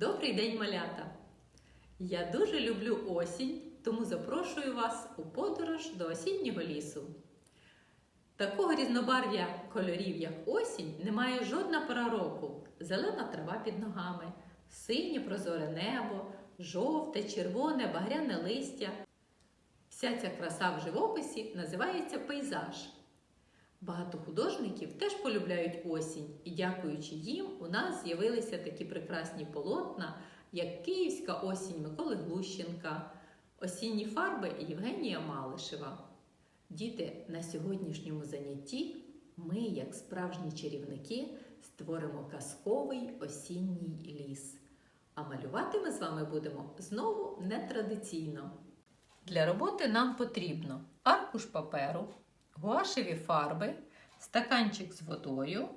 Добрий день, малята! Я дуже люблю осінь, тому запрошую вас у подорож до осіннього лісу. Такого різнобарв'я кольорів, як осінь, немає жодна пора року. Зелена трава під ногами, синє прозоре небо, жовте, червоне, багряне листя. Вся ця краса в живописі називається пейзаж. Багато художників теж полюбляють осінь, і дякуючи їм, у нас з'явилися такі прекрасні полотна, як Київська осінь Миколи Глущенка, осінні фарби Євгенія Малишева. Діти, на сьогоднішньому занятті ми, як справжні чарівники, створимо казковий осінній ліс. А малювати ми з вами будемо знову нетрадиційно. Для роботи нам потрібно аркуш паперу, гуашеві фарби, стаканчик з водою,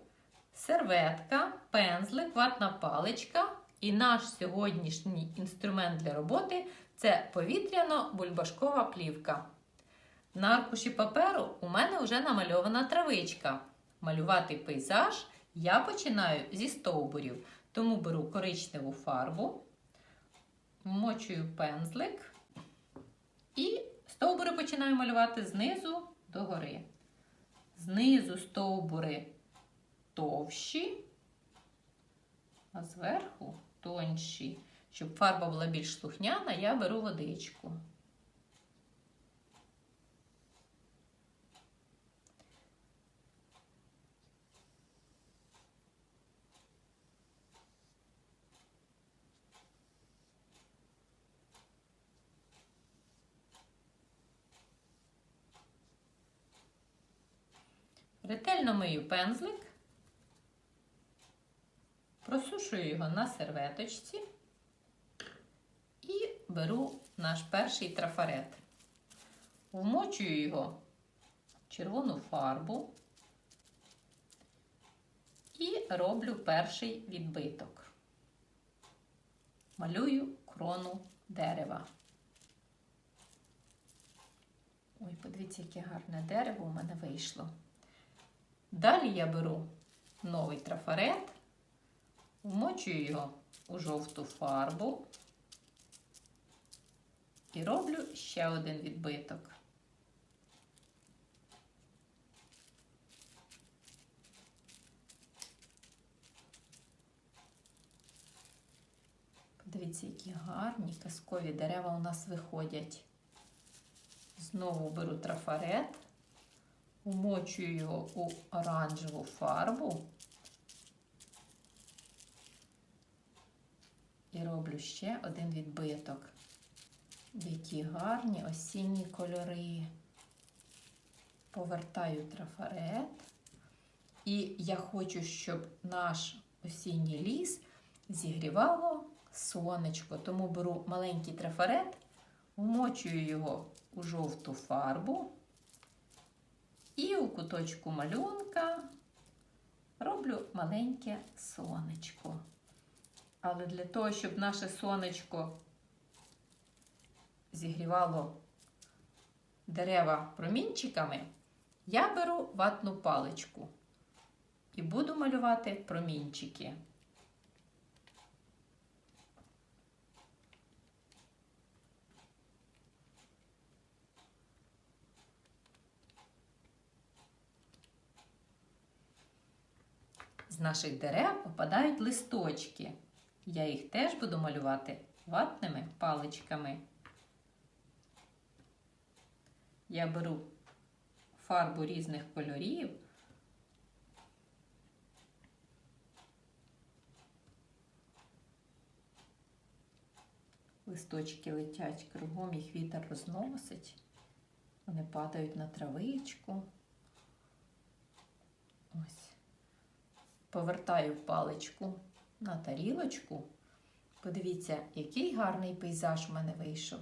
серветка, пензлик, ватна паличка і наш сьогоднішній інструмент для роботи це повітряно-бульбашкова плівка. На аркуші паперу у мене вже намальована травичка. Малювати пейзаж я починаю зі стовбурів, тому беру коричневу фарбу, вмочую пензлик і стовбури починаю малювати знизу до гори. Знизу стовбури товщі, а зверху тонші. Щоб фарба була більш слухняна, я беру водичку. Ретельно мию пензлик, просушую його на серветочці і беру наш перший трафарет. Вмочую його в червону фарбу і роблю перший відбиток. Малюю крону дерева. Ой, подивіться, яке гарне дерево у мене вийшло. Далі я беру новий трафарет, вмочую його у жовту фарбу і роблю ще один відбиток. Подивіться, які гарні казкові дерева у нас виходять. Знову беру трафарет. Вмочую його у оранжеву фарбу і роблю ще один відбиток. Які гарні осінні кольори. Повертаю трафарет. І я хочу, щоб наш осінній ліс зігрівало сонечко. Тому беру маленький трафарет, вмочую його у жовту фарбу. І у куточку малюнка роблю маленьке сонечко. Але для того, щоб наше сонечко зігрівало дерева промінчиками, я беру ватну паличку і буду малювати промінчики. З наших дерев попадають листочки. Я їх теж буду малювати ватними паличками. Я беру фарбу різних кольорів. Листочки летять кругом, їх вітер розносить. Вони падають на травичку. Ось повертаю паличку на тарілочку. Подивіться, який гарний пейзаж у мене вийшов.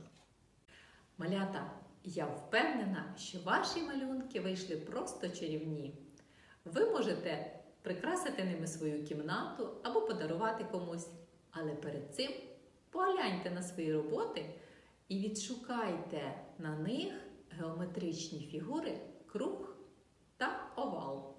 Малята, я впевнена, що ваші малюнки вийшли просто чарівні. Ви можете прикрасити ними свою кімнату або подарувати комусь. Але перед цим погляньте на свої роботи і відшукайте на них геометричні фігури круг та овал.